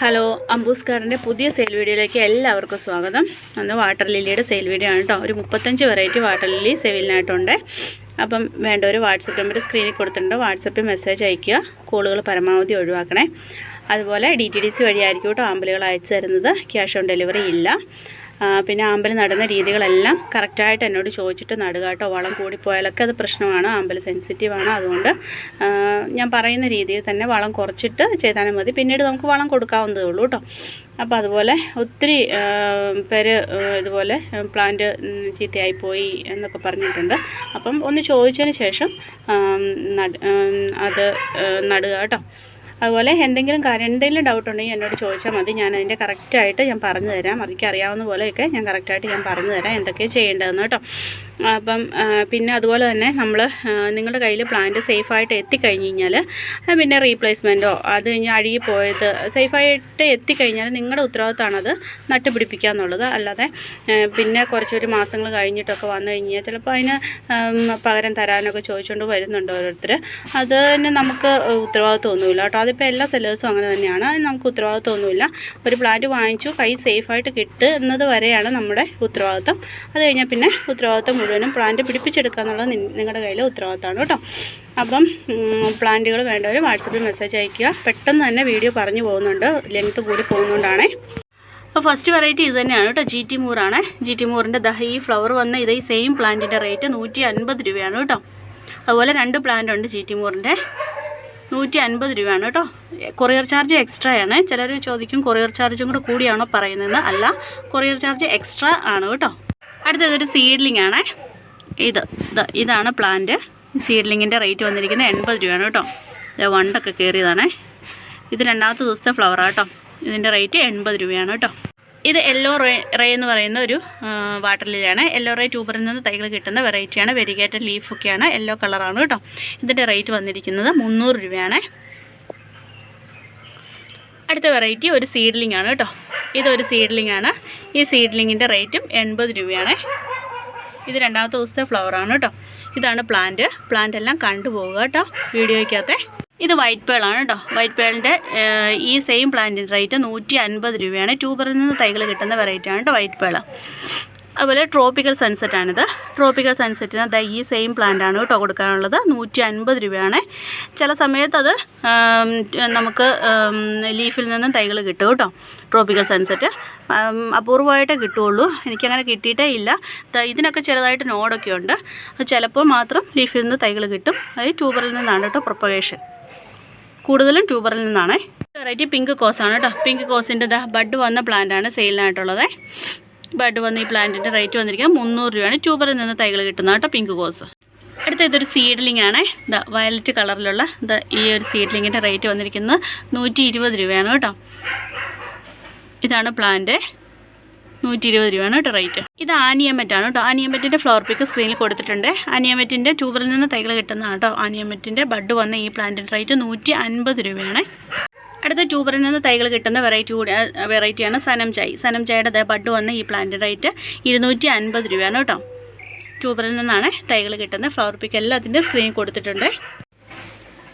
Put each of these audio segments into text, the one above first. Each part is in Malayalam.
ഹലോ അംബൂസ് കാറിന്റെ പുതിയ സെയിൽ വീഡിയോയിലേക്ക് എല്ലാവർക്കും സ്വാഗതം. അന്ന് വാട്ടർ ലില്ലിയുടെ സെയിൽ വീഡിയോ ആണ് കേട്ടോ. ഒരു മുപ്പത്തഞ്ച് വെറൈറ്റി വാട്ടർ ലില്ലി സെയിലിനായിട്ടുണ്ട് അപ്പം വേണ്ട ഒരു വാട്സപ്പ് നമ്പർ സ്ക്രീനിൽ കൊടുത്തിട്ടുണ്ട്. വാട്സപ്പിൽ മെസ്സേജ് അയയ്ക്കുക. കോളുകൾ പരമാവധി ഒഴിവാക്കണേ. അതുപോലെ ഡി ടി ഡി സി വഴിയായിരിക്കും കേട്ടോ ആമ്പലുകൾ അയച്ചു തരുന്നത്. ക്യാഷ് ഓൺ ഡെലിവറി ഇല്ല. പിന്നെ ആമ്പൽ നടുന്ന രീതികളെല്ലാം കറക്റ്റായിട്ട് എന്നോട് ചോദിച്ചിട്ട് നടുക കേട്ടോ. വളം കൂടിപ്പോയാലൊക്കെ അത് പ്രശ്നമാണ്. ആമ്പൽ സെൻസിറ്റീവാണ് അതുകൊണ്ട് ഞാൻ പറയുന്ന രീതിയിൽ തന്നെ വളം കുറച്ചിട്ട് ചെയ്താലും മതി. പിന്നീട് നമുക്ക് വളം കൊടുക്കാവുന്നതേ ഉള്ളൂ കേട്ടോ. അപ്പോൾ അതുപോലെ ഒത്തിരി പേര് ഇതുപോലെ പ്ലാന്റ് ചീത്തയായിപ്പോയി എന്നൊക്കെ പറഞ്ഞിട്ടുണ്ട്. അപ്പം ഒന്ന് ചോദിച്ചതിന് ശേഷം അത് നടുക കേട്ടോ. അതുപോലെ എന്തെങ്കിലും കാര്യം എന്തെങ്കിലും ഡൗട്ട് ഉണ്ടെങ്കിൽ എന്നോട് ചോദിച്ചാൽ മതി. ഞാൻ അതിന്റെ കറക്റ്റായിട്ട് ഞാൻ പറഞ്ഞു തരാം എനിക്ക് അറിയാവുന്ന പോലെയൊക്കെ ഞാൻ കറക്റ്റായിട്ട് ഞാൻ പറഞ്ഞു തരാം എന്തൊക്കെയാണ് ചെയ്യേണ്ടതെന്ന് കേട്ടോ. അപ്പം പിന്നെ അതുപോലെ തന്നെ നമ്മൾ നിങ്ങളുടെ കയ്യിൽ പ്ലാന്റ് സേഫായിട്ട് എത്തിക്കഴിഞ്ഞ് കഴിഞ്ഞാൽ പിന്നെ റീപ്ലേസ്മെന്റോ അത് കഴിഞ്ഞ് അഴുകി പോയത് സേഫായിട്ട് എത്തിക്കഴിഞ്ഞാൽ നിങ്ങളുടെ ഉത്തരവാദിത്തമാണത് നട്ടുപിടിപ്പിക്കുക എന്നുള്ളത് അല്ലാതെ പിന്നെ കുറച്ചൊരു മാസങ്ങൾ കഴിഞ്ഞിട്ടൊക്കെ വന്നു കഴിഞ്ഞാൽ ചിലപ്പോൾ അതിന് പകരം തരാനൊക്കെ ചോദിച്ചുകൊണ്ട് വരുന്നുണ്ട് ഓരോരുത്തർ അതിന് നമുക്ക് ഉത്തരവാദിത്വമൊന്നുമില്ല കേട്ടോ. അതിപ്പോൾ എല്ലാ സെല്ലേഴ്സും അങ്ങനെ തന്നെയാണ്. നമുക്ക് ഉത്തരവാദിത്വമൊന്നുമില്ല. ഒരു പ്ലാന്റ് വാങ്ങിച്ചു കൈ സേഫായിട്ട് കിട്ടുന്നത് വരെയാണ് നമ്മുടെ ഉത്തരവാദിത്തം അത് കഴിഞ്ഞാൽ പിന്നെ ഉത്തരവാദിത്തം മുഴുവനും പ്ലാന്റ് പിടിപ്പിച്ചെടുക്കുക എന്നുള്ളത് നിങ്ങളുടെ കയ്യിലെ ഉത്തരവാദിത്തമാണ് കേട്ടോ. അപ്പം പ്ലാന്റുകൾ വേണ്ടവർ വാട്സപ്പിൽ മെസ്സേജ് അയയ്ക്കുക. പെട്ടെന്ന് തന്നെ വീഡിയോ പറഞ്ഞു പോകുന്നുണ്ട്. ലെങ്ത്ത് കൂടി പോകുന്നുകൊണ്ടാണേ അപ്പോൾ ഫസ്റ്റ് വെറൈറ്റി ഇത് തന്നെയാണ് കേട്ടോ. ജി ടി മൂറാണ് ജി ടി മൂറിന്റെ ദഹ ഈ ഫ്ലവർ വന്ന ഇതേ സെയിം പ്ലാന്റിന്റെ റേറ്റ് നൂറ്റി അൻപത് രൂപയാണ് കേട്ടോ. അതുപോലെ രണ്ട് പ്ലാന്റ് ഉണ്ട് ജി ടി മൂറിന്റെ നൂറ്റി അൻപത് രൂപയാണ് കേട്ടോ. കൊറിയർ ചാർജ് എക്സ്ട്രാ ആണ്. ചിലർ ചോദിക്കും കൊറിയർ ചാർജും കൂടെ കൂടിയാണോ പറയുന്നതെന്ന്. അല്ല കൊറിയർ ചാർജ് എക്സ്ട്രാ ആണ് കേട്ടോ. അടുത്തതൊരു സീഡ്ലിംഗ് ആണ്. ഇത് ഇത് ഇതാണ് പ്ലാന്റ് സീഡ്ലിങ്ങിന്റെ റേറ്റ് വന്നിരിക്കുന്നത് എൺപത് രൂപയാണ് കേട്ടോ. വണ്ടൊക്കെ കയറിയതാണേ. ഇത് രണ്ടാമത്തെ ദിവസത്തെ ഫ്ലവറാണ് കേട്ടോ ഇതിന്റെ റേറ്റ് എൺപത് രൂപയാണ് കേട്ടോ. ഇത് യെല്ലോ റേ റേ എന്ന് പറയുന്ന ഒരു വാട്ടർ ലില്ലിയാണ് യെല്ലോ റേ ട്യൂബറിൽ നിന്ന് തൈകൾ കിട്ടുന്ന വെറൈറ്റിയാണ് വെരിഗേറ്റഡ് ലീഫൊക്കെയാണ് യെല്ലോ കളറാണ് കേട്ടോ. ഇതിന്റെ റേറ്റ് വന്നിരിക്കുന്നത് മുന്നൂറ് രൂപയാണ്. അടുത്ത വെറൈറ്റി ഒരു സീഡ്ലിംഗ് ആണ് കേട്ടോ. ഇതൊരു സീഡ്ലിംഗ് ആണ്. ഈ സീഡ്ലിങ്ങിന്റെ റേറ്റും എൺപത് രൂപയാണ്. ഇത് രണ്ടാമത്തെ ദിവസത്തെ ഫ്ലവറാണ് കേട്ടോ. ഇതാണ് പ്ലാന്റ് പ്ലാന്റ് എല്ലാം കണ്ടുപോകുക കേട്ടോ വീഡിയോയ്ക്കകത്തെ. ഇത് വൈറ്റ് പേളാണ് കേട്ടോ. വൈറ്റ് പേളിന്റെ ഈ സെയിം പ്ലാന്റിന്റെ റേറ്റ് നൂറ്റി അൻപത് രൂപയാണ്. ട്യൂബറിൽ നിന്ന് തൈകൾ കിട്ടുന്ന വെറൈറ്റിയാണ് കേട്ടോ വൈറ്റ് പേള അതുപോലെ ട്രോപ്പിക്കൽ സൺസെറ്റാണിത് ട്രോപ്പിക്കൽ സൺസെറ്റിന് ദാ ഈ സെയിം പ്ലാന്റ് ആണ് കേട്ടോ കൊടുക്കാനുള്ളത്. നൂറ്റി അൻപത് രൂപയാണ്. ചില സമയത്ത് അത് നമുക്ക് ലീഫിൽ നിന്നും തൈകൾ കിട്ടും കേട്ടോ. ട്രോപ്പിക്കൽ സൺസെറ്റ് അപൂർവമായിട്ടേ കിട്ടുകയുള്ളൂ. എനിക്കങ്ങനെ കിട്ടിയിട്ടേ ഇല്ല. ഇതിനൊക്കെ ചെറുതായിട്ട് നോഡൊക്കെ ഉണ്ട്. അത് ചിലപ്പോൾ മാത്രം ലീഫിൽ നിന്ന് തൈകൾ കിട്ടും. അത് ട്യൂബറിൽ നിന്നാണ് കേട്ടോ പ്രൊപ്പഗേഷൻ കൂടുതലും ട്യൂബറിൽ നിന്നാണ്. വെറൈറ്റി പിങ്ക് കോസാണ് കേട്ടോ. പിങ്ക് കോസിന്റെ ബഡ് വന്ന പ്ലാന്റാണ് സെയിലിനായിട്ടുള്ളത് ബഡ് വന്ന് ഈ പ്ലാന്റിന്റെ റേറ്റ് വന്നിരിക്കുന്നത് മുന്നൂറ് രൂപയാണ്. ട്യൂബറിൽ നിന്ന് തൈകൾ കിട്ടുന്ന കേട്ടോ പിങ്ക് കോസ് അടുത്ത ഇതൊരു സീഡ്ലിംഗ് ആണ്. ദ വയലറ്റ് കളറിലുള്ള ദ ഈ ഒരു സീഡ്ലിങ്ങിന്റെ റേറ്റ് വന്നിരിക്കുന്നത് നൂറ്റി ഇരുപത് രൂപയാണ് കേട്ടോ. ഇതാണ് പ്ലാന്റ് നൂറ്റി ഇരുപത് രൂപയാണ് കേട്ടോ റേറ്റ് ഇത് ആനിയമെറ്റാണ് കേട്ടോ. ആനിയമറ്റിന്റെ ഫ്ലോർ പിക്ക് സ്ക്രീനിൽ കൊടുത്തിട്ടുണ്ട്. ആനിയമറ്റിന്റെ ട്യൂബറിൽ നിന്ന് തൈകൾ കിട്ടുന്നതാണ് കേട്ടോ. ആനിയമറ്റിന്റെ ബഡ് വന്ന ഈ പ്ലാന്റിന്റെ റേറ്റ് നൂറ്റി അൻപത് രൂപയാണ്. അടുത്ത ട്യൂബറിൽ നിന്ന് തൈകൾ കിട്ടുന്ന വെറൈറ്റി കൂടി വെറൈറ്റിയാണ് സനം ചായ്. സനം ചായയുടെ ബഡ് വന്ന് ഈ പ്ലാന്റ് റേറ്റ് ഇരുന്നൂറ്റി അൻപത് രൂപയാണ് കേട്ടോ. ട്യൂബറിൽ നിന്നാണ് തൈകൾ കിട്ടുന്നത്. ഫ്ലവർ പിക്ക് എല്ലാത്തിന്റെ സ്ക്രീൻ കൊടുത്തിട്ടുണ്ട്.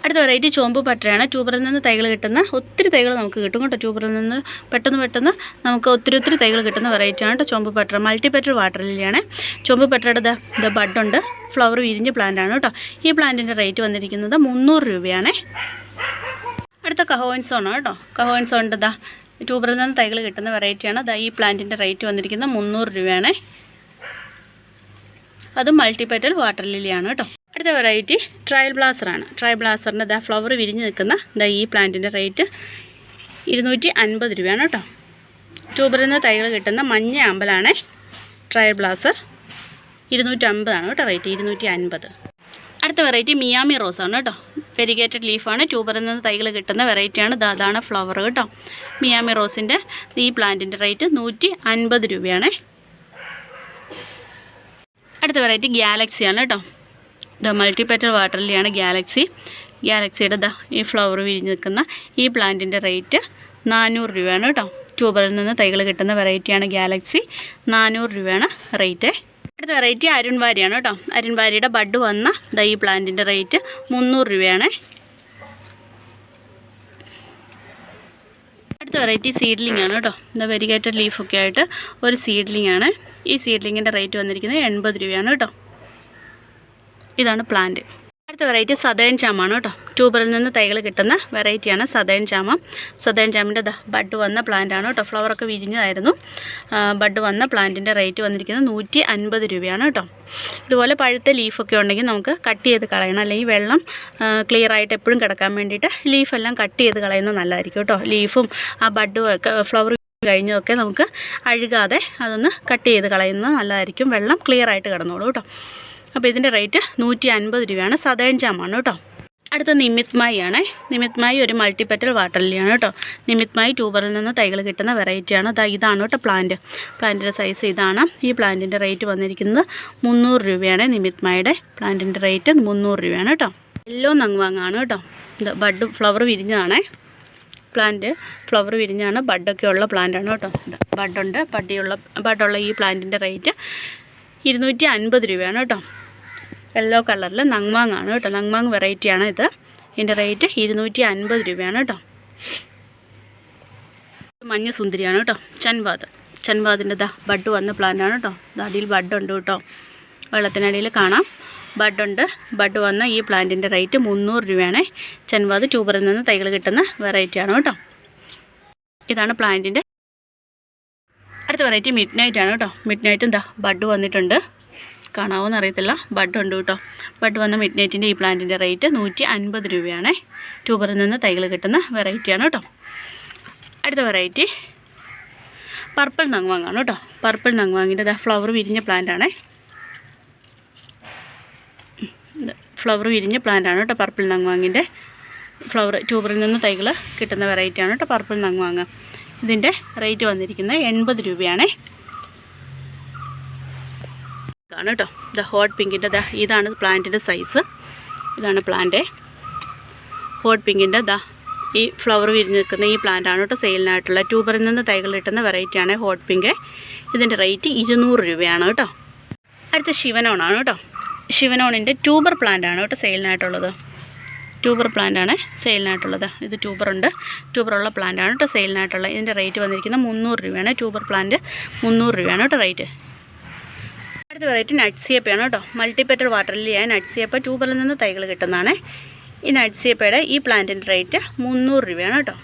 അടുത്ത വെറൈറ്റി ചോമ്പ് പട്ടയാണ്. ട്യൂബറിൽ നിന്ന് തൈകൾ കിട്ടുന്ന ഒത്തിരി തൈകൾ നമുക്ക് കിട്ടും കേട്ടോ. ട്യൂബറിൽ നിന്ന് പെട്ടെന്ന് പെട്ടെന്ന് നമുക്ക് ഒത്തിരി ഒത്തിരി തൈകൾ കിട്ടുന്ന വെറൈറ്റിയാണ് കേട്ടോ ചോമ്പ് പട്ടറ മൾട്ടി പെറ്റൽ വാട്ടർ ലില്ലിയാണ്. ചോമ്പ് പട്ടയുടെ ദ ദ ബഡുണ്ട്. ഫ്ലവർ വിരിഞ്ഞ പ്ലാന്റാണ് കേട്ടോ. ഈ പ്ലാന്റിന്റെ റേറ്റ് വന്നിരിക്കുന്നത് മുന്നൂറ് രൂപയാണ്. അടുത്ത കഹോൻസോണോ കേട്ടോ. കഹോൻസോണിന്റെ ഇതാ ട്യൂബറിൽ നിന്ന് തൈകൾ കിട്ടുന്ന വെറൈറ്റിയാണ് അതാ ഈ പ്ലാന്റിന്റെ റേറ്റ് വന്നിരിക്കുന്നത് മുന്നൂറ് രൂപയാണ്. അത് മൾട്ടിപെറ്റൽ വാട്ടർ ലില്ലിയാണ് കേട്ടോ. അടുത്ത വെറൈറ്റി ട്രയൽ ബ്ലാസറാണ് ട്രയൽ ബ്ലാസറിന്റെ ദാ ഫ്ലവർ വിരിഞ്ഞ് നിൽക്കുന്ന ദാ ഈ പ്ലാന്റിന്റെ റേറ്റ് ഇരുന്നൂറ്റി അൻപത് രൂപയാണ് കേട്ടോ. ട്യൂബറിൽ നിന്ന് തൈകൾ കിട്ടുന്ന മഞ്ഞ അമ്പലാണ് ട്രയൽ ബ്ലാസർ ഇരുന്നൂറ്റമ്പതാണ് കേട്ടോ റേറ്റ് ഇരുന്നൂറ്റി അൻപത് അടുത്ത വെറൈറ്റി മിയാമി റോസ് ആണ് കേട്ടോ. വെരിഗേറ്റഡ് ലീഫാണ് ട്യൂബറിൽ നിന്ന് തൈകൾ കിട്ടുന്ന വെറൈറ്റിയാണ് അതാണ് ഫ്ലവർ കേട്ടോ. മിയാമി റോസിന്റെ ഈ പ്ലാന്റിന്റെ റേറ്റ് നൂറ്റി അൻപത് രൂപയാണ്. അടുത്ത വെറൈറ്റി ഗാലക്സിയാണ് കേട്ടോ. ദ മൾട്ടിപെറ്റൽ വാട്ടറിലാണ് ഗാലക്സി ഗാലക്സിയുടെ ദ ഈ ഫ്ലവർ വിരിഞ്ഞ് നിൽക്കുന്ന ഈ പ്ലാന്റിന്റെ റേറ്റ് നാനൂറ് രൂപയാണ് കേട്ടോ. ട്യൂബറിൽ നിന്ന് തൈകൾ കിട്ടുന്ന വെറൈറ്റിയാണ് ഗാലക്സി നാനൂറ് രൂപയാണ് റേറ്റ് അടുത്ത വെറൈറ്റി അരുൺവാരിയാണ് കേട്ടോ. അരുൺവാരിയുടെ ബഡ് വന്ന ദൈ പ്ലാന്റിന്റെ റേറ്റ് മുന്നൂറ് രൂപയാണ്. അടുത്ത വെറൈറ്റി സീഡ്ലിംഗ് ആണ് കേട്ടോ. എന്താ വെരിഗേറ്റഡ് ലീഫൊക്കെ ആയിട്ട് ഒരു സീഡ്ലിംഗ് ആണ്. ഈ സീഡ്ലിങ്ങിന്റെ റേറ്റ് വന്നിരിക്കുന്നത് എൺപത് രൂപയാണ് കേട്ടോ. ഇതാണ് പ്ലാന്റ് അടുത്ത വെറൈറ്റി സതേൺ ചാമാണ് കേട്ടോ. ട്യൂബറിൽ നിന്ന് തൈകൾ കിട്ടുന്ന വെറൈറ്റിയാണ് സതേൺ ചാമം സതേൺ ചാമിന്റെ ബഡ് വന്ന പ്ലാന്റ് ആണ് കേട്ടോ. ഫ്ലവറൊക്കെ വിരിഞ്ഞതായിരുന്നു. ബഡ് വന്ന പ്ലാന്റിന്റെ റേറ്റ് വന്നിരിക്കുന്നത് നൂറ്റി അൻപത് രൂപയാണ് കേട്ടോ. ഇതുപോലെ പഴുത്ത ലീഫൊക്കെ ഉണ്ടെങ്കിൽ നമുക്ക് കട്ട് ചെയ്ത് കളയണം. അല്ലെങ്കിൽ വെള്ളം ക്ലിയർ ആയിട്ട് എപ്പോഴും കിടക്കാൻ വേണ്ടിയിട്ട് ലീഫെല്ലാം കട്ട് ചെയ്ത് കളയുന്നത് നല്ലതായിരിക്കും കേട്ടോ. ലീഫും ആ ബഡും ഒക്കെ ഫ്ലവർ കഴിഞ്ഞതൊക്കെ നമുക്ക് അഴുകാതെ അതൊന്ന് കട്ട് ചെയ്ത് കളയുന്നത് നല്ലതായിരിക്കും. വെള്ളം ക്ലിയർ ആയിട്ട് കിടന്നോളൂ കേട്ടോ. അപ്പോൾ ഇതിന്റെ റേറ്റ് നൂറ്റി അൻപത് രൂപയാണ് സതേൺ ജാമാണ് കേട്ടോ. അടുത്ത നിമിത്മായി ആണ്. നിമിത്മായി ഒരു മൾട്ടിപ്പറ്റൽ വാട്ടർ ലില്ലിയാണ് കേട്ടോ നിമിത്മായി ട്യൂബറിൽ നിന്ന് തൈകൾ കിട്ടുന്ന വെറൈറ്റിയാണ് ദാ ഇതാണ് കേട്ടോ പ്ലാന്റ് പ്ലാന്റിന്റെ സൈസ് ഇതാണ്. ഈ പ്ലാന്റിന്റെ റേറ്റ് വന്നിരിക്കുന്നത് മുന്നൂറ് രൂപയാണ് നിമിത്മായുടെ പ്ലാന്റിന്റെ റേറ്റ് മുന്നൂറ് രൂപയാണ് കേട്ടോ. എല്ലോ നങ്വാങ്ങാണ് കേട്ടോ. ഇത് ബഡ് ഫ്ലവർ വിരിഞ്ഞതാണേ. പ്ലാന്റ് ഫ്ലവർ വിരിഞ്ഞാണ് ബഡൊക്കെ ഉള്ള പ്ലാന്റാണ് കേട്ടോ. ബഡുണ്ട് ബഡിയുള്ള ബഡുള്ള ഈ പ്ലാന്റിന്റെ റേറ്റ് ഇരുന്നൂറ്റി അൻപത് രൂപയാണ് കേട്ടോ. യെല്ലോ കളറിൽ നങ്മാങ്ങാണ് കേട്ടോ നങ്മാങ് വെറൈറ്റിയാണ് ഇത് ഇതിന്റെ റേറ്റ് ഇരുന്നൂറ്റി അൻപത് രൂപയാണ് കേട്ടോ മഞ്ഞ സുന്ദരിയാണ് കേട്ടോ ചൻവാദ് ചൻവാദിന്റെ ദാ ബഡ് വന്ന പ്ലാന്റാണ് കേട്ടോ. അടിയിൽ ബഡുണ്ട് കേട്ടോ. വെള്ളത്തിനടിയിൽ കാണാം. ബഡുണ്ട് ബഡ് വന്ന ഈ പ്ലാന്റിന്റെ റേറ്റ് മുന്നൂറ് രൂപയാണ്. ചൻവാദ് ട്യൂബറിൽ നിന്ന് തൈകൾ കിട്ടുന്ന വെറൈറ്റിയാണ് കേട്ടോ. ഇതാണ് പ്ലാന്റിന്റെ അടുത്ത വെറൈറ്റി മിഡ് നൈറ്റ് ആണ് കേട്ടോ. മിഡ് നൈറ്റ് എന്താ ബഡ് വന്നിട്ടുണ്ട്. കാണാവോന്ന് അറിയത്തില്ല. ബഡ് ഉണ്ട് കേട്ടോ ബഡ് വന്ന മിഡ് നൈറ്റിന്റെ ഈ പ്ലാന്റിന്റെ റേറ്റ് നൂറ്റി അൻപത് രൂപയാണ് ട്യൂബറിൽ നിന്ന് തൈകൾ കിട്ടുന്ന വെറൈറ്റിയാണ് കേട്ടോ അടുത്ത വെറൈറ്റി പർപ്പിൾ നങ്വാങ്ങാണ് കേട്ടോ പർപ്പിൾ നങ്വാങ്ങിന്റെ ഫ്ലവർ വിരിഞ്ഞ പ്ലാന്റാണേ ഫ്ലവർ വിരിഞ്ഞ പ്ലാന്റാണ് കേട്ടോ പർപ്പിൾ നങ്വാങ്ങിന്റെ ഫ്ലവർ ട്യൂബറിൽ നിന്ന് തൈകൾ കിട്ടുന്ന വെറൈറ്റിയാണ് കേട്ടോ പർപ്പിൾ നങ്വാങ്ങ. ഇതിന്റെ റേറ്റ് വന്നിരിക്കുന്നത് എൺപത് രൂപയാണേ. ഇതാണ് കേട്ടോ ദ ഹോട്ട് പിങ്കിന്റെ ദ ഇതാണ് പ്ലാന്റിന്റെ സൈസ്. ഇതാണ് പ്ലാന്റ്. ഹോട്ട് പിങ്കിന്റെ ദ ഈ ഫ്ലവർ വിരിഞ്ഞ് നിൽക്കുന്ന ഈ പ്ലാന്റ് ആണ് കേട്ടോ സെയിലിനായിട്ടുള്ള. ട്യൂബറിൽ നിന്ന് തൈകൾ കിട്ടുന്ന വെറൈറ്റിയാണ് ഹോട്ട് പിങ്ക്. ഇതിന്റെ റേറ്റ് ഇരുന്നൂറ് രൂപയാണ് കേട്ടോ അടുത്ത ശിവനോണാണ് കേട്ടോ ശിവനോണിന്റെ ട്യൂബർ പ്ലാന്റ് ആണ് കേട്ടോ സെയിലിനായിട്ടുള്ളത്. ട്യൂബർ പ്ലാന്റ് ആണ് സെയിലിനായിട്ടുള്ളത്. ഇത് ട്യൂബറുണ്ട് ട്യൂബറുള്ള പ്ലാന്റ് ആണ് കേട്ടോ സെയിലിനായിട്ടുള്ളത് ഇതിന്റെ റേറ്റ് വന്നിരിക്കുന്നത് മുന്നൂറ് രൂപയാണ്. ട്യൂബർ പ്ലാന്റ് മുന്നൂറ് രൂപയാണ് കേട്ടോ റേറ്റ്. അടുത്ത വെറൈറ്റി നട്ട്സിയപ്പയാണ് കേട്ടോ. മൾട്ടിപ്പറ്റൽ വാട്ടർ ലിയായ നട്ട്സിയപ്പ ട്യൂബറിൽ നിന്ന് തൈകൾ കിട്ടുന്നതാണ്. ഈ നട്ട്സിയപ്പയുടെ ഈ പ്ലാന്റിന്റെ റേറ്റ് മുന്നൂറ് രൂപയാണ് കേട്ടോ.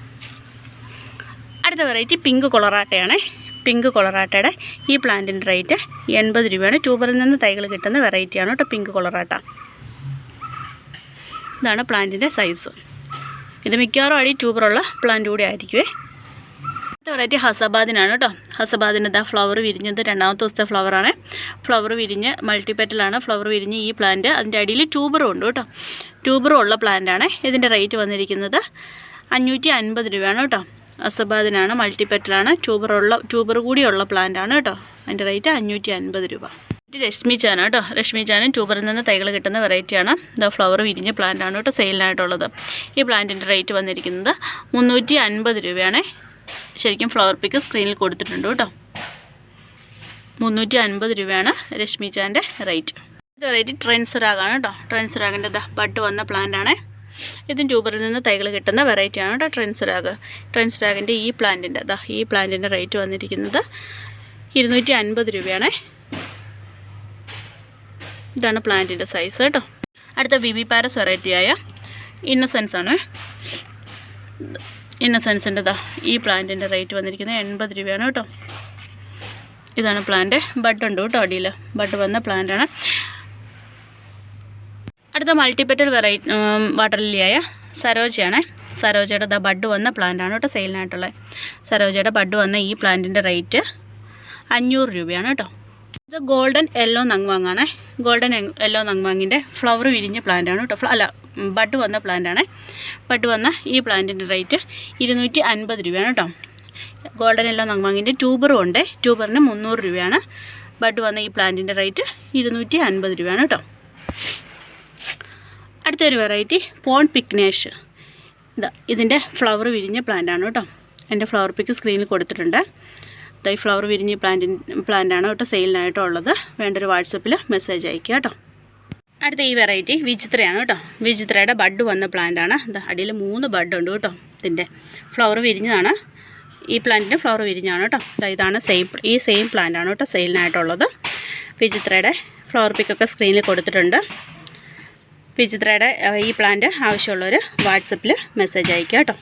അടുത്ത വെറൈറ്റി പിങ്ക് കൊളറാട്ടയാണ് പിങ്ക് കൊളറാട്ടയുടെ ഈ പ്ലാന്റിന്റെ റേറ്റ് എൺപത് രൂപയാണ്. ട്യൂബറിൽ നിന്ന് തൈകൾ കിട്ടുന്ന വെറൈറ്റിയാണ് കേട്ടോ പിങ്ക് കൊളറാട്ട ഇതാണ് പ്ലാന്റിന്റെ സൈസ് ഇത് മിക്കവാറും അടി ട്യൂബറുള്ള പ്ലാന്റ് കൂടി ആയിരിക്കുമേ അടുത്ത വെറൈറ്റി ഹസബാദിനാണ് കേട്ടോ ഹസബാദിന് ഇതാ ഫ്ലവർ വിരിഞ്ഞത് രണ്ടാമത്തെ ദിവസത്തെ ഫ്ലവറാണ് ഫ്ലവർ വിരിഞ്ഞ് മൾട്ടിപ്പെറ്റലാണ് ഫ്ലവർ വിരിഞ്ഞ് ഈ പ്ലാന്റ് അതിന്റെ അടിയിൽ ട്യൂബറും ഉണ്ട് കേട്ടോ ട്യൂബറും ഉള്ള പ്ലാന്റാണ് ഇതിന്റെ റേറ്റ് വന്നിരിക്കുന്നത് അഞ്ഞൂറ്റി അൻപത് രൂപയാണ് കേട്ടോ ഹസബാദിനാണ് മൾട്ടിപ്പെറ്റലാണ് ട്യൂബറുള്ള ട്യൂബർ കൂടിയുള്ള പ്ലാന്റാണ് കേട്ടോ അതിന്റെ റേറ്റ് അഞ്ഞൂറ്റി അൻപത് രൂപ. രശ്മി ചാന കേട്ടോ രശ്മി ചാനും ട്യൂബറിൽ നിന്ന് തൈകൾ കിട്ടുന്ന വെറൈറ്റിയാണ് ഇതാ ഫ്ലവർ വിരിഞ്ഞ പ്ലാന്റാണ് കേട്ടോ സെയിലിനായിട്ടുള്ളത് ഈ പ്ലാന്റിന്റെ റേറ്റ് വന്നിരിക്കുന്നത് മുന്നൂറ്റി അൻപത് രൂപയാണ്. ശരിക്കും ഫ്ലവർ പിക്ക് സ്ക്രീനിൽ കൊടുത്തിട്ടുണ്ട് കേട്ടോ. മുന്നൂറ്റി അൻപത് രൂപയാണ് രശ്മി ചാന്റെ റേറ്റ് ഇത് റേറ്റ് ട്രെൻസറാഗാണ് കേട്ടോ. ട്രെൻസറാഗിന്റെ ബഡ് വന്ന ആണ്. ഇതും ട്യൂബറിൽ നിന്ന് തൈകൾ കിട്ടുന്ന വെറൈറ്റിയാണ് കേട്ടോ ട്രെൻസറാഗ് ട്രെൻസറാഗിന്റെ ഈ പ്ലാന്റിന്റെ അതാ ഈ പ്ലാന്റിന്റെ റേറ്റ് വന്നിരിക്കുന്നത് ഇരുന്നൂറ്റി അൻപത് രൂപയാണ്. ഇതാണ് പ്ലാന്റിന്റെ സൈസ് കേട്ടോ. അടുത്ത ബിബി പാരസ് വെറൈറ്റിയായ ഇന്നസെൻസ് ആണ്. ഇന്നസെൻസിന്റെ ദാ ഈ പ്ലാന്റിന്റെ റേറ്റ് വന്നിരിക്കുന്നത് എൺപത് രൂപയാണ് കേട്ടോ. ഇതാണ് പ്ലാന്റ്. ബഡ് ഉണ്ട് കേട്ടോ അടിയിൽ. ബഡ് വന്ന പ്ലാന്റാണ് അടുത്ത മൾട്ടിപ്പറ്റൽ വെറൈറ്റി വാട്ടർ ലില്ലിയായ സരോജയാണ്. സരോജയുടെ ദാ ബഡ് വന്ന പ്ലാന്റാണ് കേട്ടോ സെയിലിനായിട്ടുള്ളത് സരോജയുടെ ബഡ് വന്ന ഈ പ്ലാന്റിന്റെ റേറ്റ് അഞ്ഞൂറ് രൂപയാണ് കേട്ടോ. ഇത് ഗോൾഡൻ യെല്ലോ നങ്വാങ്ങാണ്. ഗോൾഡൻ യെല്ലോ നങ്വാങ്ങിന്റെ ഫ്ലവർ വിരിഞ്ഞ പ്ലാന്റാണ് കേട്ടോ അല്ല ബഡ് വന്ന പ്ലാന്റാണ് ബഡ് വന്ന ഈ പ്ലാന്റിന്റെ റേറ്റ് ഇരുന്നൂറ്റി അൻപത് രൂപയാണ് കേട്ടോ ഗോൾഡൻ യെല്ലോ നങ്വാങ്ങിന്റെ ട്യൂബറും ഉണ്ട്. ട്യൂബറിന് മുന്നൂറ് രൂപയാണ്. ബഡ് വന്ന ഈ പ്ലാന്റിന്റെ റേറ്റ് ഇരുന്നൂറ്റി അൻപത് രൂപയാണ് കേട്ടോ അടുത്തൊരു വെറൈറ്റി പോൺ പിക്നേഷ് ഇതാ ഇതിന്റെ ഫ്ലവർ വിരിഞ്ഞ പ്ലാന്റാണ് കേട്ടോ എന്റെ ഫ്ലവർ പിക്ക് സ്ക്രീനിൽ കൊടുത്തിട്ടുണ്ട്. ഈ ഫ്ലവർ വിരിഞ്ഞ് പ്ലാന്റിൻ പ്ലാന്റാണ് കേട്ടോ സെയിലിനായിട്ടും ഉള്ളത്. വേണ്ടൊരു വാട്സപ്പിൽ മെസ്സേജ് അയക്കുക കേട്ടോ. അടുത്ത ഈ വെറൈറ്റി വിചിത്രയാണ് കേട്ടോ. വിചിത്രയുടെ ബഡ് വന്ന പ്ലാന്റാണ് അടിയിൽ മൂന്ന് ബഡ് ഉണ്ട് കേട്ടോ. ഇതിന്റെ ഫ്ലവർ വിരിഞ്ഞതാണ്. ഈ പ്ലാന്റിന്റെ ഫ്ലവർ വിരിഞ്ഞാണ് കേട്ടോ. ഇതാണ് സെയിം ഈ സെയിം പ്ലാന്റാണ് കേട്ടോ സെയിലിനായിട്ടുള്ളത് വിചിത്രയുടെ ഫ്ലവർ പിക്കൊക്കെ സ്ക്രീനിൽ കൊടുത്തിട്ടുണ്ട്. വിചിത്രയുടെ ഈ പ്ലാന്റ് ആവശ്യമുള്ളവർ വാട്സപ്പിൽ മെസ്സേജ് അയക്കുക കേട്ടോ.